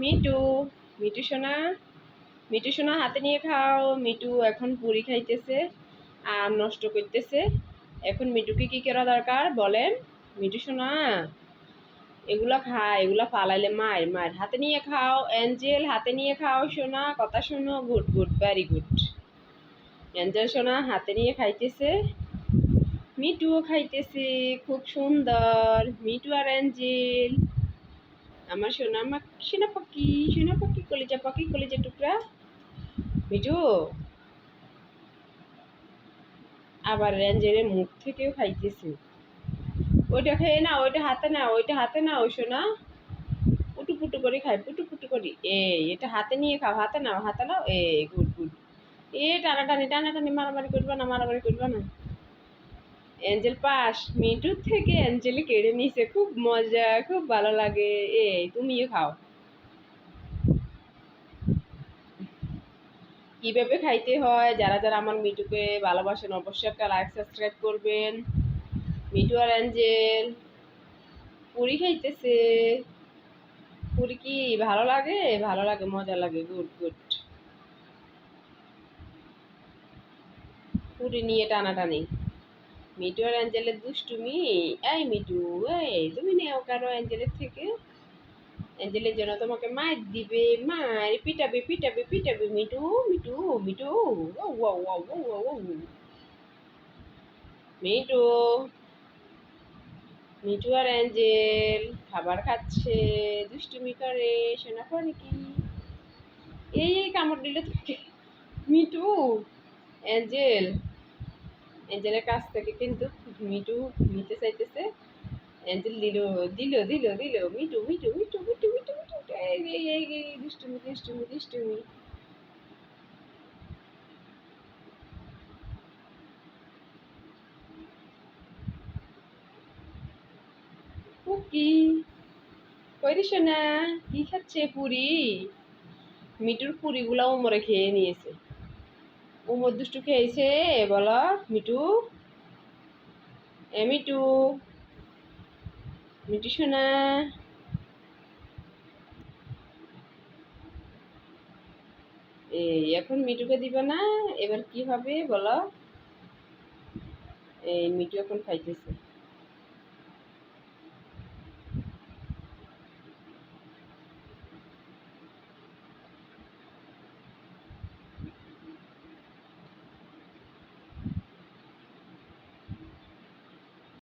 Me too me too সোনা me too সোনা হাতে নিয়ে খাও। মিটু এখন পুরি খাইতেছে আর নষ্ট করতেছে। এখন মিটুকে কি করা দরকার? বলেন, মিটু সোনা, এগুলা খায় এগুলা পালাইলে মায়ের মায়ের হাতে নিয়ে খাও, অ্যাঞ্জেল, হাতে নিয়ে খাও সোনা। কথা শোনো, good good, very good. Angel সোনা হাতে নিয়ে খাইতেছে, মিটুও খাইতেছে, খুব সুন্দর। মিটু আর অ্যাঞ্জেল। আমার সোনা আমার সোনা পাখি সোনা পাখি কলিজা পাখি কলিজা টুকরা মিটু আবার রেঞ্জের মুখ থেকেও খাইতেছে ওইটা খেয়ে না ওইটা হাতে না ওইটা হাতে না ওই সোনা পুটু পুটু করে খাই পুটু পুটু করি এ এটা হাতে নিয়ে খাও হাতে নাও হাতে নাও এ গুড গুড এ টানাটানি টানাটানি মারামারি করবা না মারামারি করবা না অ্যাঞ্জেল পাস মিটুর থেকে অ্যাঞ্জেলি কেড়ে নিছে। খুব মজা, খুব ভালো লাগে। এ তুমিও খাও। কীভাবে খাইতে হয়? যারা যারা আমার মিটুকে ভালোবাসেন, অবশ্যই একটা লাইক সাবস্ক্রাইব করবেন। মিটু আর অ্যাঞ্জেল পুরি খাইতেছে। পুরি কি ভালো লাগে? ভালো লাগে, মজা লাগে। গুড গুড পুরি নিয়ে টানাটানি। মিটু আর অ্যাঞ্জেলের দুষ্টুমি? এই মিটু এই তুমি নেও কারও অ্যাঞ্জেলের থেকে। অ্যাঞ্জেলের জন্য তোমাকে মার দিবে, মার, পিটাবে পিটাবে পিটাবে। মিটু মিটু মিটু মিটু মিটু আর অ্যাঞ্জেল খাবার খাচ্ছে, দুষ্টুমি করে, সোনা করে কি? এই এই কামড় দিলে তোকে মিটু অ্যাঞ্জেল। অ্যাঞ্জেলের কাছ থেকে কিন্তু মিটু নিতে চাইতেছে দিল দিল দিল দিল মিটু মিটু মিটু মিটু মিটু মিটু দুষ্টুমি দুষ্টুমি দুষ্টুমি। কুকি না কি খাচ্ছে পুরি? মিটুর পুরিগুলা উমরে খেয়ে নিয়েছে। উমর দুষ্টু খেয়েছে বলো, মিটু। এ মিটু। মিটু শোনা। এই, এখন মিটুকে দিব না। এবার কি হবে বলো? এই, মিটু এখন খাইতেছে।